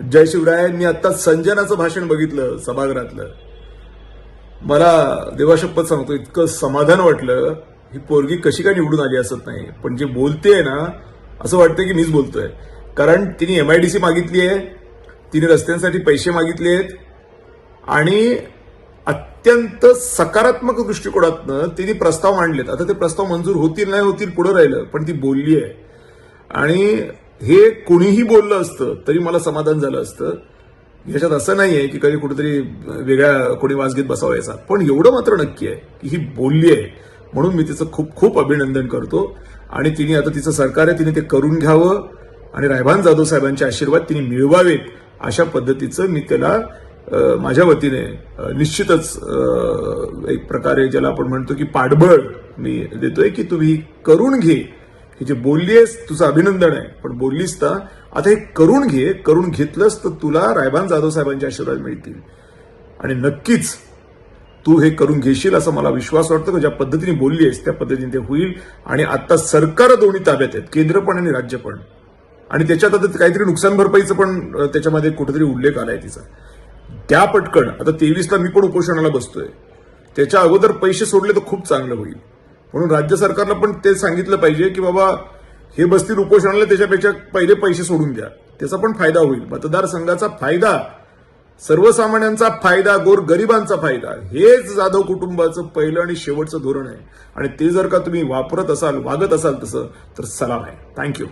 जय शिवराय मी आता संजनाचं भाषण बघितलं सभागृहातलं. मला देवाशपथ सांगतो इतकं समाधान वाटलं ही पोरगी कशी काय निवडून आली असत नाही. पण जे बोलतेय ना असं वाटतं की मीच बोलतोय. कारण तिने एमआयडीसी मागितली आहे तिने रस्त्यांसाठी पैसे मागितले आहेत आणि अत्यंत सकारात्मक दृष्टिकोनातनं तिने प्रस्ताव मांडलेत. आता ते प्रस्ताव मंजूर होतील नाही होतील पुढे राहिलं पण ती बोलली आहे. आणि हे कोणीही बोललं असतं तरी मला समाधान झालं असतं. याच्यात असं नाही आहे की कधी कुठेतरी वेगळ्या कोणी वास घेत बसावायचा. पण एवढं मात्र नक्की आहे की ही बोलली आहे. म्हणून मी तिचं खूप खूप अभिनंदन करतो. आणि तिने आता तिचं सरकार आहे तिने ते करून घ्यावं. आणि रायभान जाधव साहेबांचे आशीर्वाद तिने मिळवावेत अशा पद्धतीचं मी त्याला माझ्या वतीने निश्चितच एक प्रकारे ज्याला आपण म्हणतो की पाठबळ मी देतोय की तुम्ही करून घे. हे जे बोललीस तुझं अभिनंदन आहे. पण बोललीस तर आता हे करून घे करून घेतलंस तर तुला रायबान जाधव साहेबांचे आशीर्वाद मिळतील. आणि नक्कीच तू हे करून घेशील असा मला विश्वास वाटतो की ज्या पद्धतीने बोलली आहेस त्या पद्धतीने ते होईल. आणि आता सरकार दोन्ही ताब्यात आहेत केंद्र पण आणि राज्य पण. आणि त्याच्यात आता काहीतरी नुकसान भरपाईचं पण त्याच्यामध्ये कुठेतरी उल्लेख आलाय तिचा. त्या पटकन आता तेवीसला मी पण उपोषणाला बसतोय. त्याच्या अगोदर पैसे सोडले तर खूप चांगलं होईल. म्हणून राज्य सरकारला पण ते सांगितलं पाहिजे की बाबा हे बसतील उपोषणाला त्याच्यापेक्षा पहिले पैसे सोडून द्या. त्याचा पण फायदा होईल. मतदारसंघाचा फायदा सर्वसामान्यांचा फायदा गोर गरिबांचा फायदा हेच जाधव कुटुंबाचं पहिलं आणि शेवटचं धोरण आहे. आणि ते जर का तुम्ही वापरत असाल वागत असाल तसं तर सलाम आहे. थँक्यू